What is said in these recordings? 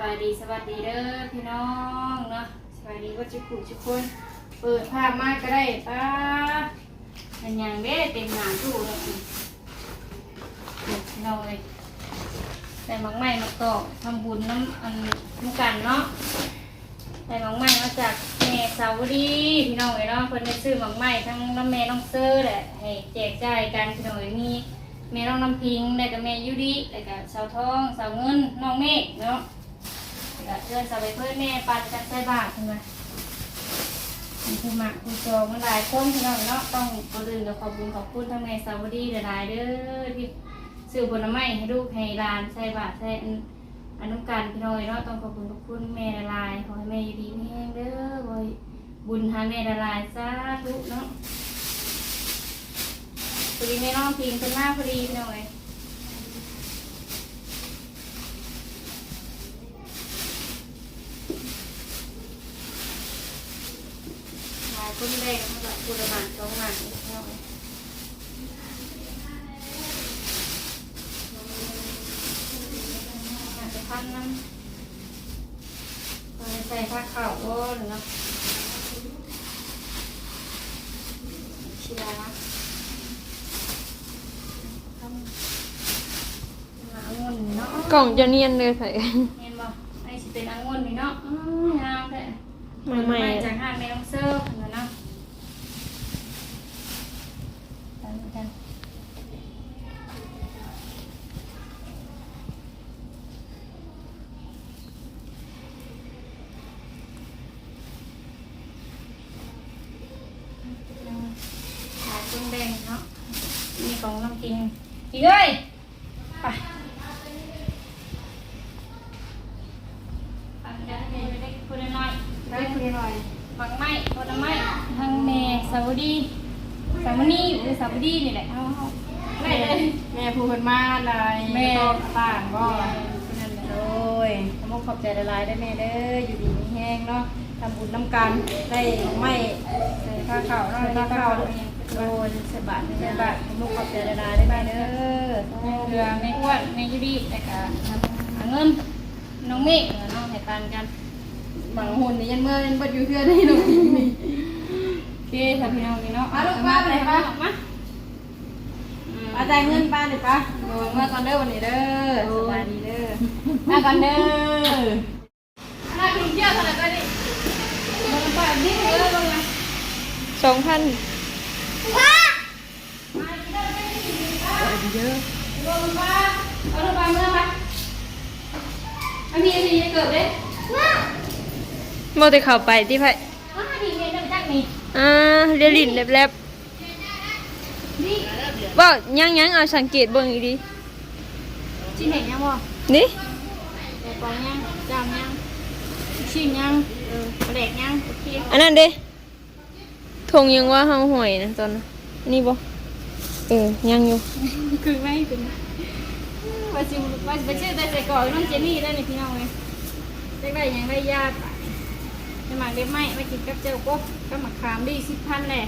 บายดีสวัสดีเด้อพี่น้องเนาะสบายดีก็จุกคุจุกคน เปิดภาพมากก็ได้ป้าเป็นอย่างเด้เต็มหนามตู้เลยพี่น้องเลยแต่มักไม้มาตอกทำบุญน้ำอันน้ำกันเนาะแต่มักไม้มาจากแม่สาวดีพี่น้องเลยเนาะคนได้ซื้อมักไม้ทั้งน้ำแม่น้องเซอร์แหละให้แจกจ่ายกันพี่น้องเลยมีแม่น้องน้ำพิงแล้วก็แม่ยุดิแล้วก็สาวทองสาวเงินน้องเมฆเนาะ ก็เพื่อนสาวไปเพื่อนแม่ปันจัดใส่บาทขึ้นมามีผู้หมักผู้จองมันหลายคนพี่น้องเนาะต้องก่อนอื่นก็ขอบคุณขอบคุณทั้งแม่สาวดีหลายเด้อที่ซื้อผลไม้ให้ลูกให้หลานใส่บาทใส่อนุการพี่น้อยเนาะต้องขอบคุณขอบคุณแม่หลายขอให้แม่อยู่ดีไม่แห้งเด้อขอให้บุญหาแม่หลายสาธุเนาะพอดีไม่น้องพิงเป็นหน้าพอดีหน่อยหลาย คนแรกมาจากกุระบาดสองหลังอีกแล้วอาจจะพันน้ำใส่ผ้าขาวก็หรือเนาะชิลาทำหาองุ่นเนาะกล่องจะเนียนเลยใส่เห็นบ่ไอ้สิเป็นองุ่นนี่เนาะอืมงามแท้ใหม่จากห้างแมวเซอร์นะเนาะตามกันหาต้นแดงเนาะมีของน้ำกินอีกเลยไป ฟังกันให้ไปได้คนละหน่อยได้คนละหน่อยฟังไม่คนละไม่ทางแม่สาวดีสาวนีหรือสาวดีนี่แหละเอาเอาได้เลย แม่ผู้คนมาลาย แม่ก็ต่างบ่คนนั้นแหละโดยขอบขอบใจละลายได้แม่เด้ออยู่ดีมีแห้งเนาะทำบุญน้ำกันได้ไม่ใส่ผ้าขาวเนาะผ้าขาวโดยสบายใส่บาทขอบขอบใจละลายได้แม่เด้อแม่เกลือแม่อ้วนแม่ยูดีแต่ก็ทำหาเงินน้องเมฆเออน้องให้ปันกันบางหุ่นนี่ยันเมื่อยันบัดอยู่เพื่อนได้หนูนี่โอเคทำพี่น้องนี่เนาะมาลูกป้าไปไหนป้ามาอื มป้าจ่ายเงินป้าหน่อยป้าโดยเมื่อก่อนเด้อวันนี้เด้อสบายดีเด้อมาก่อนเด้อน่ากินเที่ยวขนาดนี้มันไปนี่เออลงมาสองพันเยอะลงมาเอาลงมาเมื่อไหร่อันนี้อันนี้จะเกิดเด้โมติเข้าไปที่ไผอ้าดีเรียนได้จากนี่อ่าเรียลินแลบนี่ ๆบ่ยังยังเอาสังเกตเบิ่งอีกดีชิ้นเห็นยังบ่นี่แต่ปองยังจามยังชิ้นยังเออแดกยังโอเคอันนั้นเด้ทงยังว่าเฮาหอยนะตอนนั้นนี่บ่เออยังอยู่คือไม่เป็นว่าจิว่าไปชื่อแต่ใส่ก่อนน้องเจนี่ได้ในพี่น้องเลยจะได้ยังได้ยาไปจะมาเล็บไม้มากินกับเจ้ากบก็มาขามดีสิบพันแหละ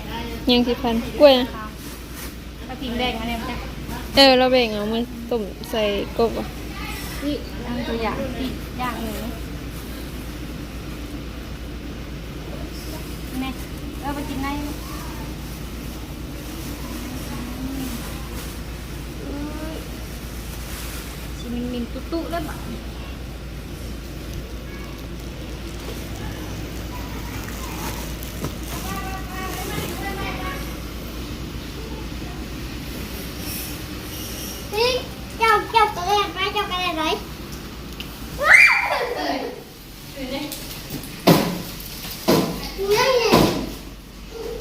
ยังสิพันกล้วยนะ กระถิ่นแดงอันนี้จ้ะเออเราแบ่งเอามาต้มใส่กบอะนี่อันตัวอย่างที่ย่างหมูแม่เอาไปกินได้ไหมชิมินมินตุ๊ตุ๊แล้วบ่ะ Đi, chào chào tụi em ra chào cái này đấy.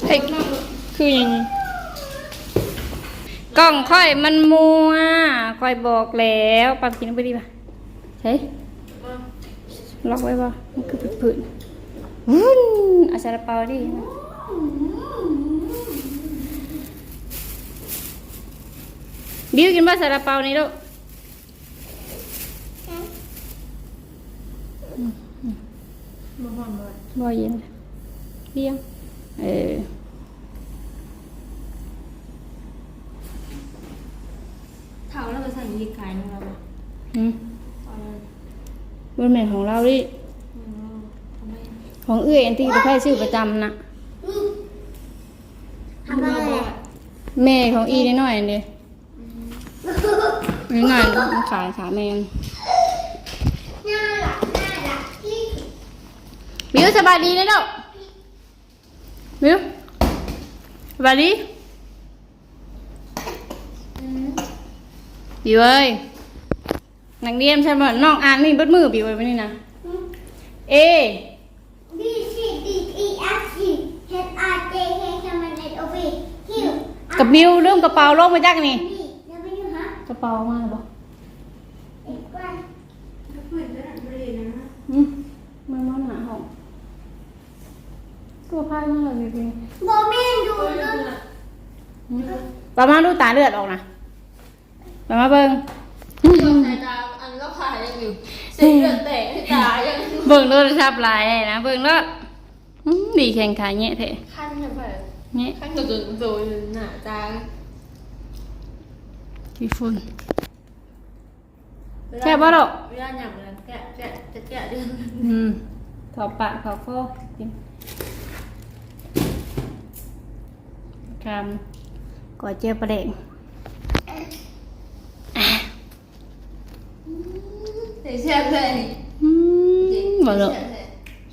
เฮ้ยคือยังไงกล้อง ค่อยมันมัวค่อยบอกแล้วปรับกินไปดีป่ะเฮ้ยล็อกไว้ป่ะมันคือผืนๆวุ้นอาซาลาเปาดิบิวกินป่ะซาลาเปานี่ลูกบ่เย็นเลี้ยงเออ เท่าแล้วก็ใส่ยีขายนึงแล้วบ่หืมตอนนั้นมันแม่นของเราดิของเอื้อยอันที่ตะไคร้ชื่อประจำนะทำอะไรอะแม่ของอีนิดหน่อยอันเดียวนี่หน่อยมันขายขาแมงน่ารักน่ารักที่บิวสบายดีนะเด้อบิวสบายดี บิวเอ้ยนักเรียนใช่ไหมน้องอ่านนี่เบดมือบิวไว้วันนี้นะเอ B C D E F G H I J K L M N O P Q กับบิวเริ่มกระเป๋าลงมาจากนี่ B W ฮะกระเป๋ามาหรอบอกเอ็กซ์วันอืมมันมันหาห้องตัวพายมากเลยจริงโบแม่นดูเรื่องๆประมาณดูตาเลือดออกนะ ประมาณเบิ่งสายตาอันก็ขายยังอยู่เส้นเลือดแตกที่ตายังเบิ่งโทรศัพท์หลายเลยนะเบิ่งแล้วอืมดีแข่งขายเงี้ยเถอะขั้นใช่ไหมเงี้ยขั้นตัวตัวหนาจางกี่ฝุ่นแค่บ่ดอกเวลาหยำเลยแกะแกะจะแกะเดือนอืมขอปากขอคอกินคำก่อเจียวประเด็ง เสียเสียเลยนี่อืมบ่ดอก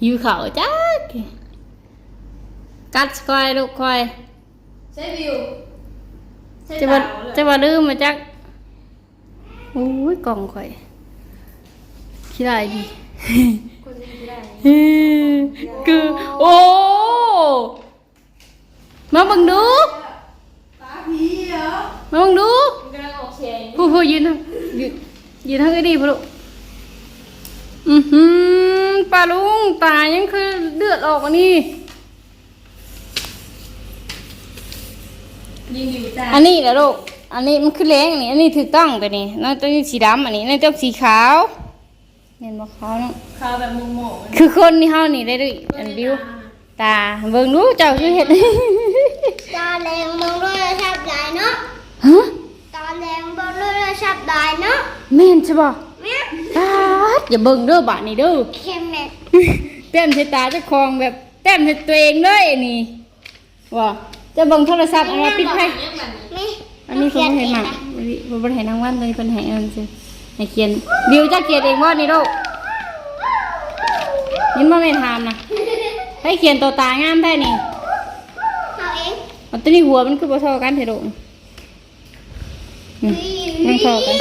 หิวข้าวจ้ากัดคอยลูกคอยใช้วิวใช้จะดาว่าวจะว่าลืมมาจักโอ้ยกล่องข่อยขี้ได้ดี คนนี้ไม่ได้คือโอ้มาเบังดู ตาผีเหรอมาเบังดู มันกำลังออกเสียง ผู้ผู้ยืนทางยืนยืนทางไอ้ดีพ่อลูก อือหือปลาลุงตายังคือเลือดออกอันนี้ ยิงอยู่จ้าอันนี้แหละลูก อันนี้มันคือแรงอันนี้ อันนี้ถูกต้องตัวนี้นั่นตัวนี้สีดำอันนี้นั่นตัวสีขาวเห็นบ่ขาวเนาะขาวแบบมุมหมองคือคนที่เฮานี่ได้ด้วยอันบิวตาเบิ่งดูเจ้าคือเฮ็ดตาแดงมองด้วยชอบได้เนาะฮะตาแดงมองด้วยชอบได้เนาะแม่นใช่บ่แม่ตาด อย่าเบิ่งเด้อบาดนี้เด้อเข้มแม่แต้มใส่ตาเจ้าของแบบแต้มใส่ตัวเองเลยอันนี่ว่าจะเบิ่งโทรศัพท์อันว่าปิดไผแม่อันนี้เพิ่นบ่ให้มาอันนี้บ่บ่ได้ให้รางวัลเลยเพิ่นให้อันนั้นซื่อให้เขียนบิวจะเขียนเองบ่นี่ลูกยินบ่แม่นถามนะให้เขียนตัวตางามแท้นี่เอาเองเอาตัวนี้หัวมันคือบ่เท่ากันเถอะลูกอืมมันเท่ากัน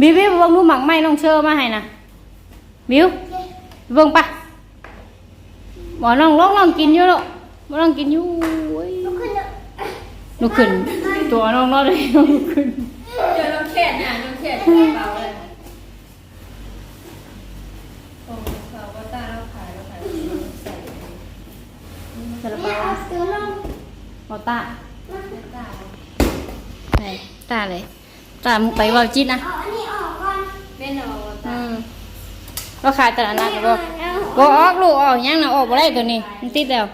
บิวบิวเบิ่งดูหมักไหม้น้องเชอมาให้นะบิวเบิ่งปะบ่น้องลองลองกินอยู่ลูกบ่ลองกินอยู่โอ้ยลุกขึ้นเถอะลุกขึ้นตัวน้องรอดเลยน้องลุกขึ้นเจอน้องแขนเนี่ยน้องแขนเบาเลยโอ้สาวว่าตาเราขายเราขายใส่ซาลาแม่เปาเอาเสือลงบ่ตาตาไหนตาเลยตามึงไปเว้าจิตนะ เอาอันนี้ออกก่อนแม่นอนอืมเราขายตลาดนัดแม่บ่เอาบ่ออกลูกออกยังน่ะออกบ่ได้ตัวนี้มันติดแล้ว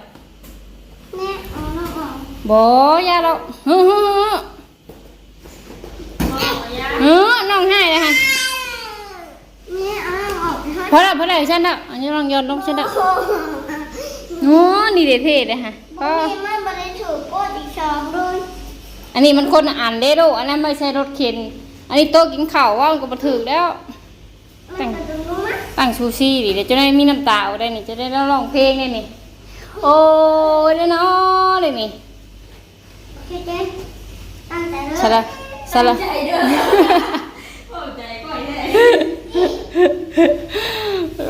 แม่เอาน้องออกบ่อย่าเราฮึฮึฮึฮึน้องให้เลยฮะแม่เอาน้องออกให้พอแล้วพอแล้วฉันแล้วอันนี้ลองโยนลงฉันแล้วโอ้โหโอ้นี่เด็ดเท่เลยฮะพอนี่มันบริสุทธิ์โคตรอีกสองเลยอันนี้มันคนละอ่านเด้ดูอันนั้นไม่ใช่รถเข็น อันนี้โต๊ะกินข้าวว่ามันก็มาถึกแล้วมันจะดูมั้ย ตั้งซูซี่ดิเดี๋ยวจะได้มีน้ำตาเอาได้นี่จะได้ร้องเพลงได้นี่โอ้ยได้เนาะเลยนี่โอเคเจ๊ตั้งแต่เริ่มสละสละใจเด้อโอ้ใจก่อยแท้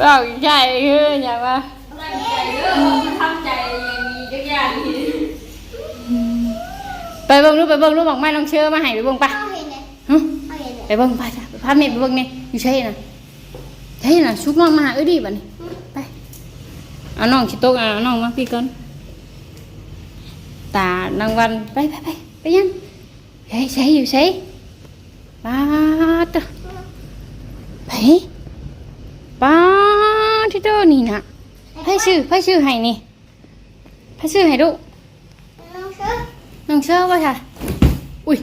เราใช่คืออย่างว่าตั้งใจเด้อทำใจยังมีจักอย่างนี้ไปเบิ่งรูปไปเบิ่งรูปบอกไม่ลองเชื่อมาให้ไปเบิ่งปะเอาเห็นเลยฮะเอาเห็นเลยไปเบิ่งไปจ้ะไปพาแม่ไปเบิ่งนี่อยู่ใช่น่ะ ใช่น่ะชุกน้องมาหาเอ้ยดิบัดนี้ไปเอาน้องชิโต๊ะเอาน้องมาพี่ก่อนตานางวันไปไปไปไปยังใช่ใช่อยู่ใช่ป้าดตัวไปป้าดที่โตนี่น่ะไผชื่อไผชื่อให้นี่ไผชื่อให้ลูกน้องซื้อน้องเชอร์ว่าค่ะอุ้ย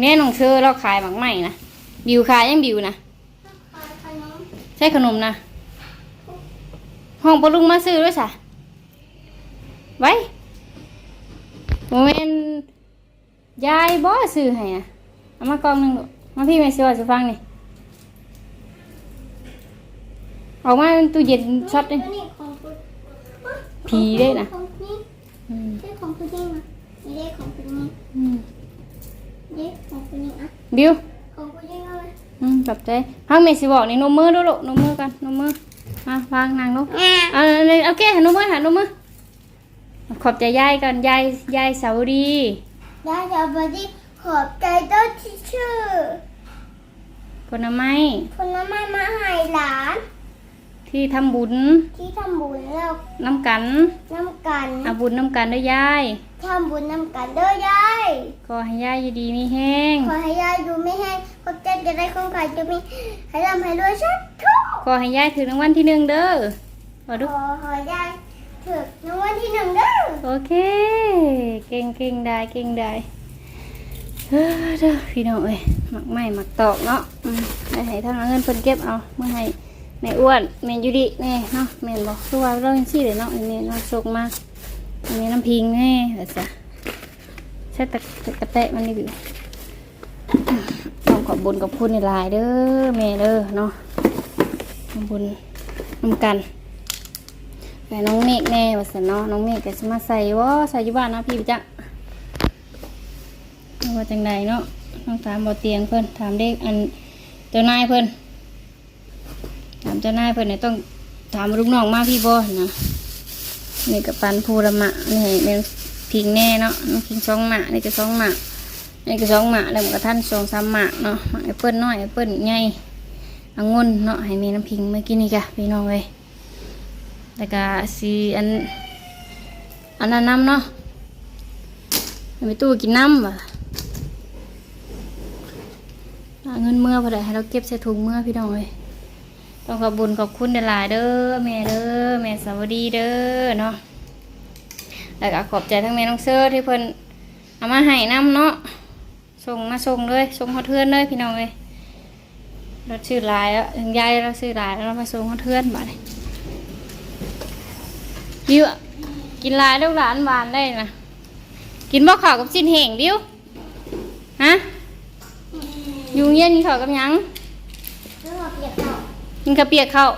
แน่น้องเชอร์เราขายหมักใหม่นะบิวขายยังบิวนะแใช่ขนมนะห้องปลุงมาซื้อด้วยสะไว้โมเมนยายบ่ซื้อให้นะเอามากล่องหนึงลูกมาพี่แม่ซื้อว่าจะฟังนี่ออกมาเป็นตู้เย็นช็อตเลยนี่ของคุณผีได้นะของนี่อืมได้ของคุณนี่นะนี่ได้ของคุณนี่อืมได้ของคุณนี่อะบิว ขอบใจพักเมสิบอกนี่นมมือดูลูกนมมือกันนมมือมาวางนางลูกเอาเอาเอาแก้หันนมมือหันนมมือขอบใจยายกันยายยายสาวดีได้เดี๋ยวบัดดี้ขอบใจเจ้าที่ชื่อผลไม้ผลไม้มาให้หลาน ที่ทำบุญที่ทำบุญแล้วน้ำกันน้ำกันเอาบุญน้ำกันด้วยยาย ทำบุญน้ำกันเด้อยายก็ให้ยายอยู่ดีมีแห้ง ขอให้ยายดูไม่แห้งขอบใจจะได้คงขายจะมีให้ร่ำให้รวยชัดทุกขอให้ยายถึงรางวัลที่หนึ่งเด้อว่าดูขอขอยายถึกรางวัลที่หนึ่งเด้อ โอเค เก่งเก่งได้เก่งได้เด้อเด้อพี่น้องเอ้ยหมักไม้หมักตอกเนาะอืมได้ให้ทางเอาเงินเพิ่นเก็บเอาเมื่อให้ แม่อ้วนแม่ยูดิแน่เนาะแม่นบอกคือว่าเราจังซี่เลยเนาะอันนี้เนาะส่งมาอันนี้น้ำพิงแน่แต่จ้ะใช่ตะตะกะแตะมันนี่อยู่ต้องขอบบุญกับคุณในลายเด้อแม่เด้อเนาะขอบบุญนำกันแต่น้องเมฆแน่ว่าสันเนาะน้องเมฆก็จะมาใส่ว่าใส่อยู่บ้านนะพี่จ๊ะว่าจังใดเนาะต้องถามบ่เตียงเพิ่อนถามเด็กอันเจ้านายเพิ่อน เจ้านายเพิ่นเนี่ยต้องถามลูกน้องมาพี่บ่นะนี่กับปันภูระมะนี่ให้แม่นพิงแน่เนาะน้องพิงสองหมะนี่ก็สองหมะนี่ก็สองหมะแล้วมันก็ท่านสองสามหมะเนาะหมะแอปเปิ้ลน้อยแอปเปิ้ลใหญ่องุ่นเนาะให้แม่น้ำพิงเมื่อกี้นี่กะพี่น้องเว้ยแล้วก็สีอันอันนั้นน้ำเนาะไปตู้กินน้ำว่ะเงินเมื่อพอได้ให้เราเก็บใส่ถุงเมื่อพี่น้องเลย ต้องขอบบุญขอบคุณหลายเด้อแม่เด้อแม่สวัสดีเด้อเนาะแล้วก็ขอบใจทั้งแม่น้องเซอร์ที่เพิ่นเอามาให้น้ำเนาะส่งมาส่งเลยส่งเขาเทือนเลยพี่น้องเลยเราชื่อหลายแล้วถึงยายเราชื่อหลายแล้วเรามาส่งเขาเทือนบ่าเลยบิวอะกินลายลูกหลานหวานได้นะกินบ่ข้าวกับสิ้นแห้งบิวฮะยู่เย็นกินข้าวกับยังแล้วมาเปียกเขา กินข้าวเปียกข้าว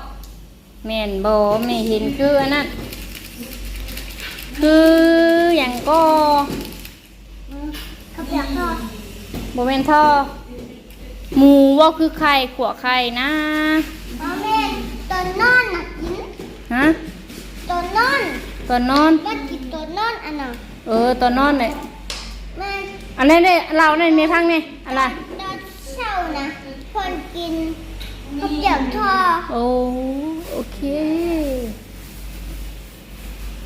แม่นบ่แม่เห็นคืออันนั้นคืออย่างก็เขาเปียกเขาบ่แม่นท่อหมูว่าคือไข่ขัวไข่นะพ่อแม่ตอนนอนน่ะกินฮะตอนนอนตอนนอนก็กินตอนนอนอันน่ะเออตอนนอนเลยแม่อันนี้เนี่ยเราเนี่ยมีพังเนี่ยอะไรตอนเช้านะคนกิน เขาเปียกทอโอ้โอเค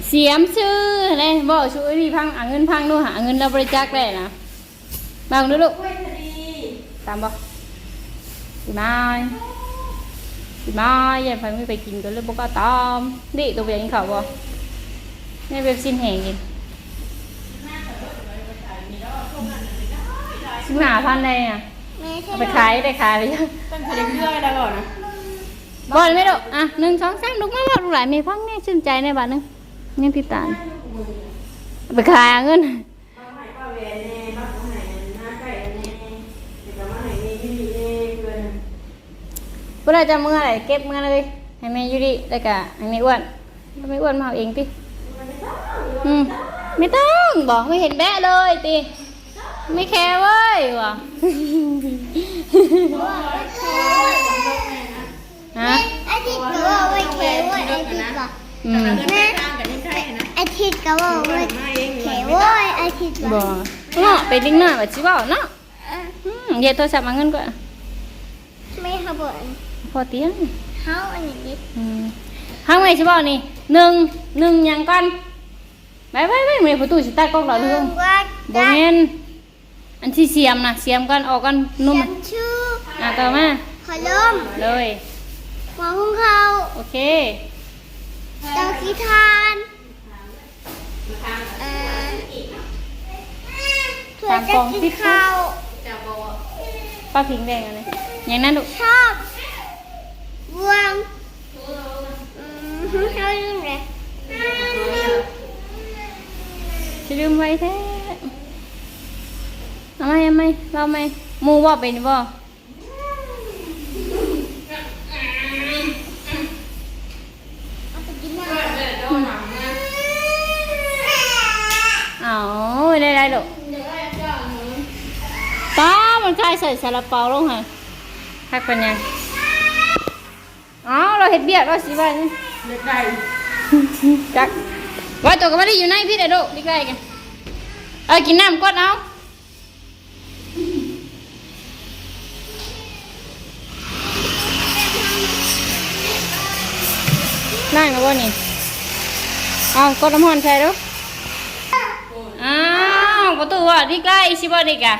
เสียมชื่อเลยบอกช่วยพี่พังเอาเงินพังดูหาเงินเราบริจาคได้นะบางดูลูกตามบอกดีไหมดีไมยายไฟไม่ไปกินก็เลยบอกก็ตามดิตัวไปกินข้าวบ่นี่เว็บซินแห่งกินสิบห้าพันเลยอะ เอาไปขายได้ขายเลยยังตั้งแต่เรื่อยแล้วก่อนนะบอลไม่ดอกอะหนึ่งสองสามลูกมาบอกลูกหลานมีพังแน่ชื่นใจในบ้านหนึงเงินพี่ตาลไปขายเอาเงินเวลาจะเมื่อไหร่เก็บเมื่อเลยให้แม่อยูดิแล้วก็ให้แม่อ้วนให้แม่อ้วนมาเอาเองติอืมไม่ต้องบอกไม่เห็นแบะเลยติ ไม่แคร์เว้ยวะฮะไอาทิตย์ก็ว่าไม่เคยว่าไอาทิตย์ก็อืมแม่ตามกันไม่ใช่นะไอาทิตย์ก็ว่าไม่มาเองเคยว่าไอาทิตย์บ่ว่าเนาะไปดิ้งหน้าแบบชิเว่าเนาะอืมเดี๋ยวโทรศัพท์มาเงินก่อนไม่ขบวนพอเตียงเฮาอันนี้อืมห้างไว้ชิเว่านี่หนึ่งหนึ่งหยังก่อนไปไปไปเมื่อประตูสิตัดกล้องเราเรื่องว่าบ่แม่น อันที่เสียมนะเสียมก่อนออกก่อนนุ่มจำชื่ออะต่อมาขอลมเลยหมอหุงเขาโอเคเตาขี้ทานเอ่อถั่วจะกินข้าวป้าพิงแดงอะไรอย่างนั้นลูกชอบ buông ừ, thôi luôn rồi จะลืมไว้แท้ เอาไหมเอาไหมเราไหมหมูว่าเป็นบ่ apa gimana เอาได้ได้ลูกป้ามันใกล้ใส่ซาลาเปาลงค่ะพักเป็นยังอ๋อเราเห็ดเบียดเราสิว่านี่เด็กได้จักว่าตัวก็ไม่ได้อยู่ในพี่เด็ดลูกใกล้ๆกันเออกินน้ำกดเอา นั่งนะว่านี่เอากดน้ำมันใส่ดูอ้าวประตูว่าที่ใกล้ชิบะเด็กอะ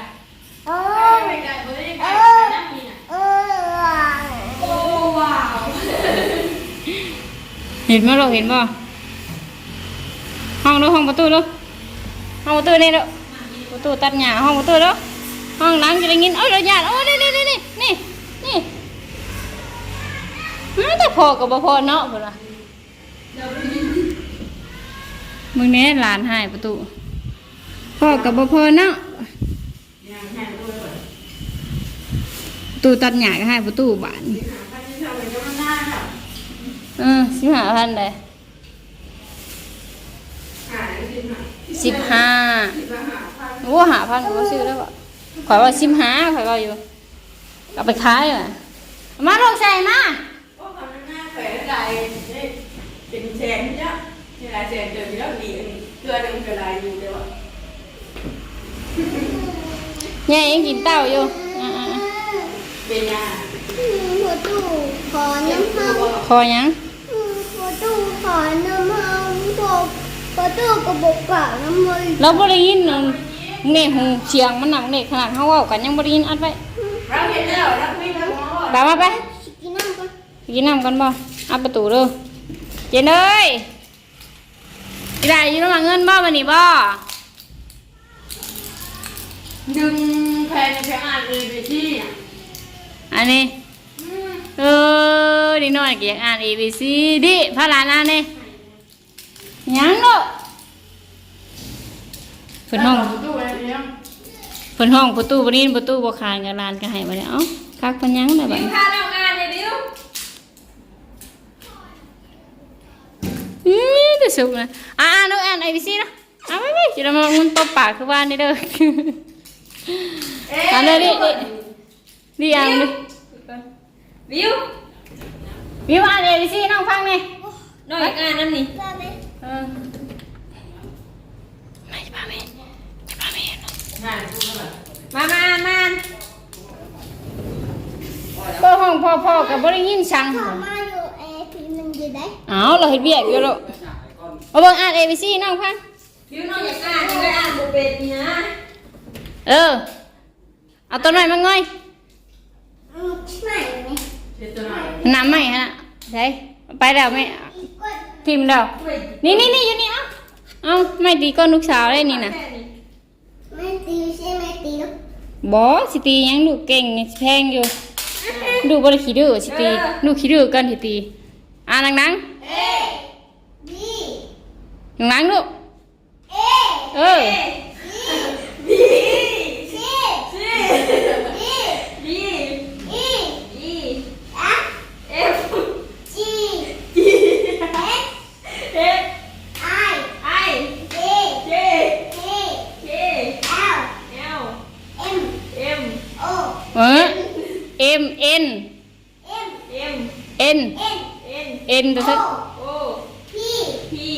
เห็นไหมเราเห็นบ่ห้องดูห้องประตูดูห้องประตูนี่ดูประตูตัดหญ้าห้องประตูดูห้องหลังจะได้ยินเอ้ยเราหยาดโอ้นี่นี่นี่นี่นี่นี่แต่พอกับบ่พอเนาะพุ่นล่ะ มึงเนี้หลานหายประตูพ่อกับบ่พอเนาะประตูตัดหญ้าก็ให้ประตูบานเออสิบห้าพันเลยสิบห้าโอ้หาพันก็ซื้อแล้วบ่ข่อยว่าสิบห้าข่อยว่าอยู่เอาไปขายว่ะเอมาลงใส่มาโอ้ทำหน้าแผลได้เป็นแสนเยอะ ลายแสนเจอมีแล้วดีเกลือนึงเป็นลายอยู่เดียวเนี่ยยังกินเต้าอยู่อ่าเป็นยาหัวตู้ขอน้ำห้องๆคอยังหัวตู้ขอน้ำหองบอกหัวตู้ก็บอกกล่าวน้ำมือเราบ่ได้ยินเนี่ยหูเสียงมันหนักเนี่ยขนาดเฮาเว้ากันยังบ่ได้ยินอัดไว้เราเห็นแล้วเราไม่รู้ว่าตามาไปกินน้ำก่อนกินน้ำกันบ่อัดประตูเด้อเจนเอ้ย สิได้อยู่ระหว่างเงินบ่วันนี้บ่ดึงแผ่นแผ่นอ่านเลยไปที่อันนี้ เออนี่น้อยก็อยากอ่าน A B C ดิพาหลานอ่านนี่ยังเนาะเพิ่นห้องตู้อะไรเนี่ยเพิ่นห้องประตูบ่ได้ยินประตูบ่คานกับหลานก็ให้มาแล้วเอ้าคักเพิ่นยังได้บัดดิวนี้ พาเรา อ่านเลยดิวอื้อแต่สุกนะอ่าอ่านดูอ่าน A B C นะเอาไปไปจะได้มามันตบปากคือว่านี่เด้ออ่านเลยดิดิดิอ่านดิดิววิวอ่าน A B C น้องฟังนี่น้อยอ่านนั่นนี่ได้ไหมเออไม่ป้าแม่ป้าแม่เนาะมามามาเปิดห้องพ่อพ่อกับบริยินชังข อมาอยู่เอพีมันอยู่ได้เอาเราเห็ดเบียกอยู่แล้วมาเบิ่งอ่าน A B C น้องพังดิวน้อยอยากอ่านยังไงอ่านบุเป็นนี่นะเออ เอาตัวหน่อยมาง่อยอืมใหม่ไหมเช็ดตัวหน่อยน้ำใหม่ฮะใช่ไปแล้วไม่อีกกดทิมแล้ว นี่นี่นี่อยู่นี่เอ้าเอ้าไม่ตีก้นลูกสาวได้นี่นะไม่ตีใช่ไหมตีลูกบอสิตียังลูกเก่งแพงอยู่ ดูบริขี้ดื้อสิตีลูกขี้ดื้อกันสิตี อ่านดังเอบีๆดังๆลูกเอเออซีซีดีบีอีอีเอฟเอฟจีจีเอสเอฟไอไอเจเจเคเคเอลเอลเอ็มเอ็มโอเออ M N เอ็มเอ็ม N เอ็นเอ็น N ตัวโอสักโอพีพี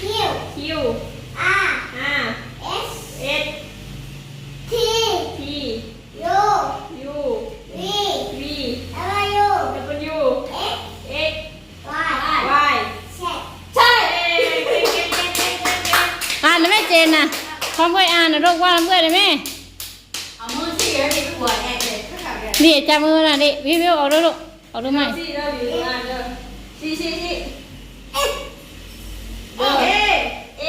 คิวคิวอาร์อาร์เอสเอสทีทียูยูวีวีเอลยูดับเบิลยูเอ็กเอ็กวายวายเซ็ตใช่เอ้ยเก่งเก่งเก่งเก่งเก่งเก่งอ่านได้ไหมเจนน่ะพร้อมเพื่ออ่านนะลูกว่าเพื่อนได้ไหมเอามือชี้แล้วนี่หัวแอกเลยก็ขับเลยนี่จับมือน่ะดิวิววิวเอาด้วยลูกเอาด้วยไหม ชี้เราอยู่อ่านเด้อ ชี้ชี้ชี้เอ็กเอเอ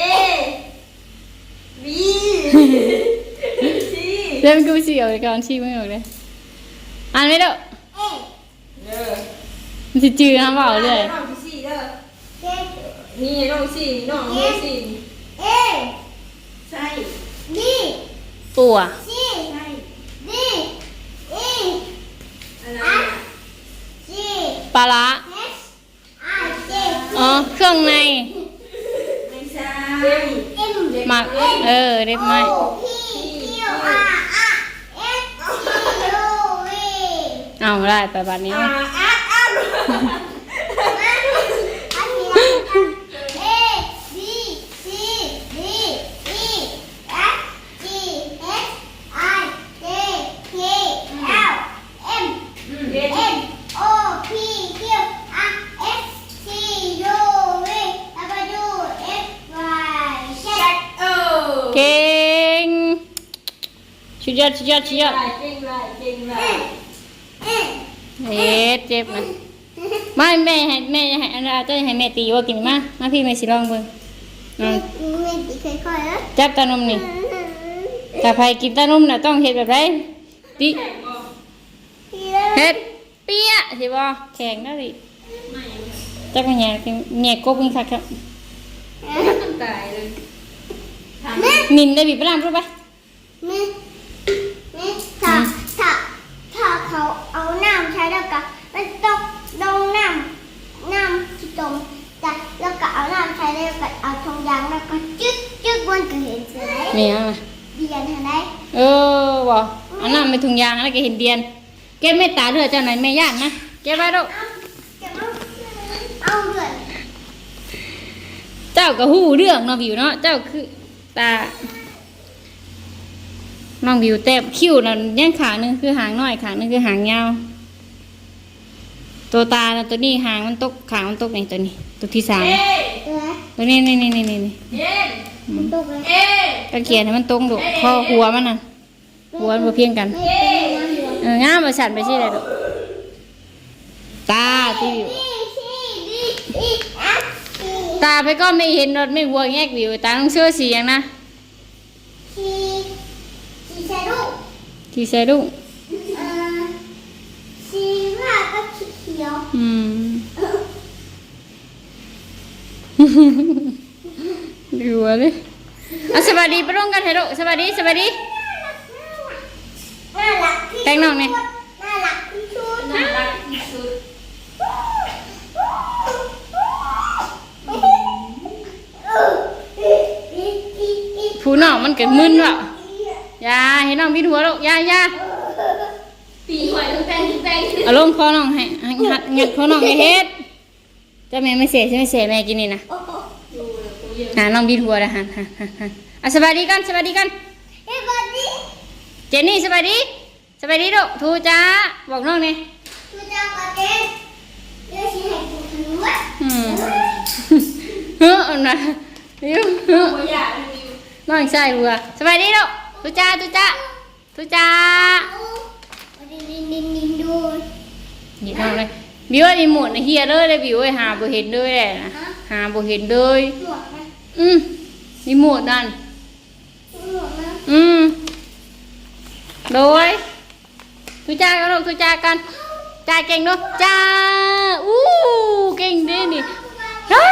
บีชี้เดี๋ยวมันกูเสียวก่อนชี้ไม่ออกเลยอ่านไหมลูกเอ็กเด้อมันสิจื้อฮะเว้าเลยน้องที่สี่เด้อเจ็ดนี่น้องสี่น้องนี่สี่เอใช่ดีปัว ซีดีอี อะไร จี ปลาร้า เอสไอเจ อ๋อ เครื่องในไม่ใช่เอ็มหมักเออเรียบไหมโอพีคิวอาร์อาร์เอาได้ไปบัดนี้นี้ละกัน A B C D E F G H I J K L M เด็ด N O P Q R S T U V W X Y Z เออ เก่งชุดยอดชุดยอดชุดยอดเก่งไรเก่งไรเฮ็ดเจ็บนะไม่แม่ให้แม่ให้อันนั้นจะให้แม่ตีว่ากินมามาพี่แม่สิลองเบิ่งอืมไม่ติดค่อยๆนะจับตานมนี่ถ้าใครกินตานมน่ะต้องเฮ็ดแบบไรติเฮ็ดเปี้ยสิบ่แข็งนะดิจักแม่แหน่แหน่กบนี่คักครับตายเลย มินได้บีบไปล้างรู้ปะนี่นี่ถ้าถ้าถ้าเขาเอาน้ำใช้แล้วก็มันตกลงน้ำน้ำที่จมแต่แล้วก็เอาน้ำใช้แล้วก็เอาทงยางแล้วก็จึ๊กจึ๊กบนก็เห็นเสือแม่เอามาเดียนเห็นไหมเออบ่เอาน้ำไปถุงยางแล้วก็เห็นเดียนเก็บเมตตาเด้อเจ้าไหนแม่ย่านนะเก็บไว้ดอกเอาเก็บเอาเอาเดือนเจ้าก็ฮู้เรื่องเนาะบิวเนาะเจ้าคือ ตาน้องบิวแต้มคิ้วนั่นยังขางหนึงคือหางน้อยขางหนึงคือหางยาว ตัวตาน่ะตัวนี้หางมันตกขางมันตกนี่ตัวนี้ ตัวที่สามเอ๊ะเดือนตัวนี้นี่นี่นี่นี่นี่เย็นมันตกเลยเอ๊ะตะเกียบให้มันตรงดูคอหัวมันน่ะ หัวมันบ่เพียงกันไม่เป็นน้ำเหลืองเอองามมาสั่นไปสิได้ดอกตาที่บิวดีซีดีอีเอฟซี ตาไปก็ไม่เห็นรถไม่วัวแงกวิวตาต้องเสื้อสีอย่างนะซีซีเซรุที่ใส่ดุ้งเอ่อสีฟ้ากับสีเขียวอืมดูวเลยอะสวัสดีไปร่วมกันเถอะลูกสวัสดีสวัสดีน่ารักที่สุดแต่งน้องเนี่ยน่ารักที่สุดน่ารักที่สุด ผู้น้องมันเกิดมึนว่ะอยาให้น้องวิดหัวลูกอยาอยาตีหอยทั้งแป้งทั้งแป้งเอาลงคอน้องให้ให้หัดงัดคอน้องให้เฮ็ดเจ้าแม่ไม่เสียใช่ไหมเสียแม่กินนี่นะหาน้องวิดหัวนะฮะฮะฮะฮะอะสวัสดีกันสวัสดีกันเฮ้ยบัดดี้เจนนี่สวัสดีสวัสดีลูกทูจ้าบอกน้องนี่ทุกเจ้าก็เต้นเดี๋ยวฉันให้กินขนมอะอืมเฮ้อเอานะเดี๋ยวเฮ้อ หัวใหญ่เลยวิวน้องใส่หัวสวัสดีลูกทูจ้าทูจ้าทูจ้าเอาดินดินดินดินดูหยิบน้องเลยบิวรีโมทนะเฮียเลยเลยบิวไอ้หาบ่เห็นเลยแหละนะหาบ่เห็นเลยหนวดนะอืมรีโมทนั่นหนวดนะอืมโดยทูจ้ากันลูกทูจ้ากันจ้าเก่งเนาะจ้าอู้เก่งเด้นี่อ้า